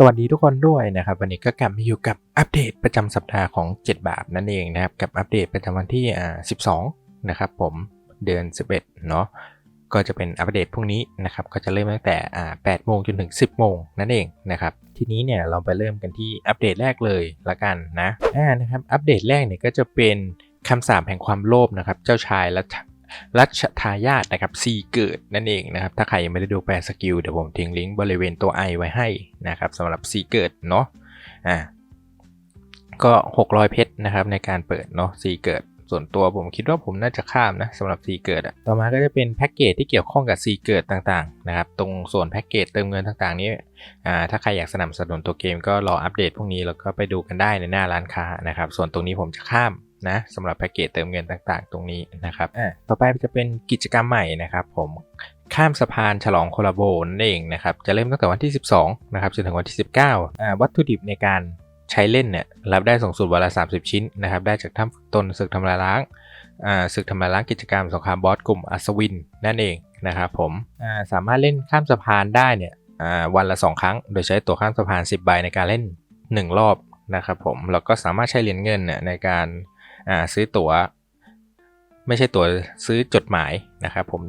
สวัสดีทุกคนด้วยนะครับ วันนี้ก็กลับมาอยู่กับอัปเดตประจำสัปดาห์ของ 7 บาทนั่นเองนะครับ กับอัปเดตประจำวันที่อ่า12 นะครับผมเดือน 11 เนาะก็จะเป็นอัปเดตพรุ่งนี้นะครับ ก็จะเริ่มตั้งแต่อ่า8โมงจนถึง 10 โมงนั่นเองนะครับ ทีนี้เนี่ยเราไปเริ่มกันที่อัปเดตแรกเลยละกันนะอ่านะครับอัปเดตแรกเนี่ยก็จะเป็นคำสาปแห่งความโลภนะครับ เจ้าชายและ รัชทายาทนะครับซีเกิดนั่นเองนะครับ ถ้าใครยังไม่ได้ดูแปลสกิลเดี๋ยวผมทิ้งลิงก์บริเวณตัวไอไว้ให้นะครับสำหรับซีเกิดเนาะอ่าก็ 600 เพชรนะครับในการเปิดเนาะซีเกิดส่วนตัวผมคิดว่าผมน่าจะข้ามนะสำหรับซีเกิดอะต่อมาก็จะเป็นแพ็กเกจที่เกี่ยวข้องกับซีเกิดต่างๆนะครับตรงส่วนแพ็กเกจเติมเงินต่างๆ นี้อ่าถ้าใครอยากสนับสนุนตัวเกมก็รออัปเดตพวกนี้แล้วก็ไปดูกันได้ในหน้าร้านค้านะครับส่วนตรงนี้ผมจะข้าม นะสำหรับแพ็กเกจเติมเงินต่างๆ ตรงนี้นะครับอ่าต่อไปจะเป็นกิจกรรมใหม่นะครับ ผมข้ามสะพานฉลองโคลาโบนั่นเองนะครับจะเริ่มตั้งแต่วันที่ 12นะครับจนถึงวันที่ 19อ่าวัตถุดิบในการใช้เล่นเนี่ยรับได้สูงสุดวันละ 30 ชิ้นนะครับได้จากถ้ำฝึกตนศึกทำลายล้างอ่าศึกทำลายล้างกิจกรรมสงครามบอสกลุ่มอัศวินนั่นเองนะครับผมอ่าสามารถเล่นข้ามสะพานได้เนี่ยอ่าวันละ 2 ครั้ง โดยใช้ตั๋วข้ามสะพาน 10 ใบในการเล่น 1 รอบนะครับผมแล้วก็สามารถใช้เหรียญเงินเนี่ยในการ อ่าซื้อตั๋ว ไม่ใช่ตั๋วซื้อจดหมายนะครับผม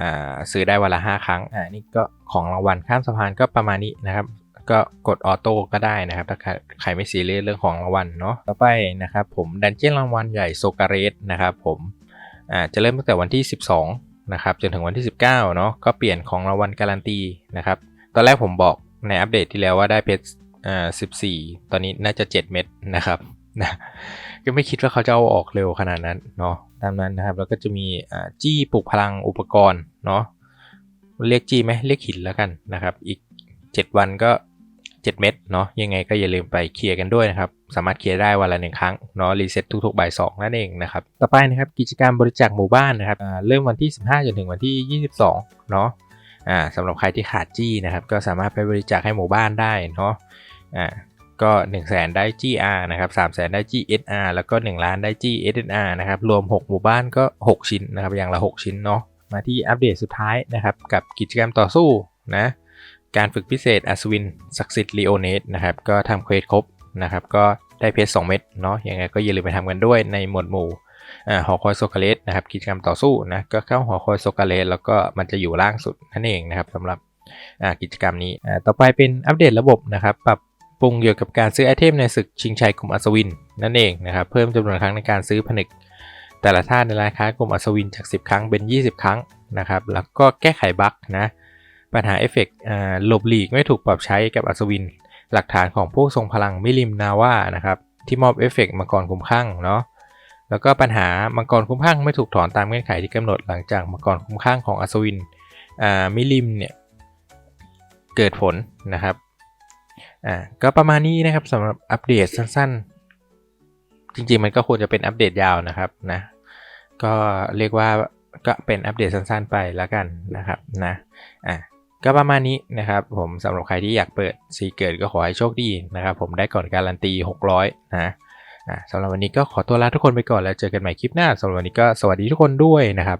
อ่าซื้อได้วันละ 5 ครั้งอ่านี่ก็ของรางวัลข้ามสะพานก็ประมาณนี้นะครับ ก็กดออโต้ก็ได้นะครับ ถ้าใครใครไม่ซีเรียสเรื่องของรางวัลเนาะต่อไปนะครับผมดันเจี้ยนรางวัลใหญ่โซการสนะครับผมอ่าจะเริ่มตั้งแต่วันที่ 12นะครับจนถึงวันที่ 19เนาะก็เปลี่ยนของรางวัลการันตีนะครับตอนแรกผมบอกในอัปเดตที่แล้วว่าได้เพชรอ่า14 ตอนนี้น่าจะ 7 เม็ดนะครับ นะก็ไม่คิดว่าเขาจะเอาออกเร็วขนาดนั้นเนาะตามนั้นนะครับแล้วก็จะมีจี้ปลุกพลังอุปกรณ์เนาะเรียกจี้ไหมเรียกหินแล้วกันนะครับ อีก 7 วันก็ 7 เม็ดเนาะยังไงก็อย่าลืมไปเคลียร์กันด้วยนะครับ สามารถเคลียร์ได้วันละหนึ่งครั้งเนาะรีเซ็ตทุกๆบ่ายสองนั่นเองนะครับ ต่อไปนะครับกิจกรรมบริจาคหมู่บ้านนะครับเริ่มวันที่ 15จนถึงวันที่ 22เนาะอ่าสำหรับใครที่ขาดจี้นะครับ ก็สามารถไปบริจาคให้หมู่บ้านได้เนาะอ่า ก็1 0 0 0 0แสนได้ GR นะครับ3 0 0แสนได้ GSR แล้วก็ 1 ล้านได้ GSNR นะครับ รวม 6 หมู่บ้านก็ 6 ชิ้นนะครับ อย่างละ 6 ชิ้นเนาะ มาที่อัปเดตสุดท้ายนะครับ กับกิจกรรมต่อสู้นะ การฝึกพิเศษอัศวินศักดิ์สิทธิ์ลีโอเนสนะครับ ก็ทำเควสครบนะครับ ก็ได้เพชร2เม็ดเนาะ ยังไงก็อย่าลืมไปทำกันด้วยในหมวดหมู่หอคอยโซกาเลสนะครับ กิจกรรมต่อสู้นะ ก็เข้าหอคอยโซกาเลสแล้วก็มันจะอยู่ล่างสุดนั่นเองนะครับสำหรับกิจกรรมนี้ ต่อไปเป็นอัปเดตระบบนะครับ ปรับ รุงเกี่ยวกับการซื้อไอเทมในศึกชิงชัยกลุ่มอัศวินนั่นเองนะครับเพิ่มจำนวนครั้งในการซื้อผนึก แต่ละท่าในราคากลุ่มอัศวินจาก 10 ครั้งเป็น 20 ครั้งนะครับแล้วก็แก้ไขบั๊กนะปัญหาเอฟเฟกต์หลบหลีกไม่ถูกปรับใช้กับอัศวิน หลักฐานของผู้ทรงพลังมิลิมนาว่านะครับที่มอบเอฟเฟกต์มังกรคุ้มข้างเนาะแล้วก็ปัญหามังกรคุ้มข้างไม่ถูกถอนตามเงื่อนไขที่กำหนดหลังจากมังกรคุ้มข้างของอัศวินมิลิมเนี่ยเกิดผลนะครับ อ่าก็ประมาณนี้นะครับสำหรับอัปเดตสั้นๆ จริงๆมันก็ควรจะเป็นอัปเดตยาวนะครับนะก็เรียกว่าก็เป็นอัปเดตสั้นๆไปแล้วกันนะครับนะอะก็ประมาณนี้นะครับผมสำหรับใครที่อยากเปิดซีเกิดก็ขอให้โชคดีนะครับผมได้ก่อนการันตี 600นะอะสำหรับวันนี้ก็ขอตัวลาทุกคนไปก่อนแล้วเจอกันใหม่คลิปหน้าสำหรับวันนี้ก็สวัสดีทุกคนด้วยนะครับ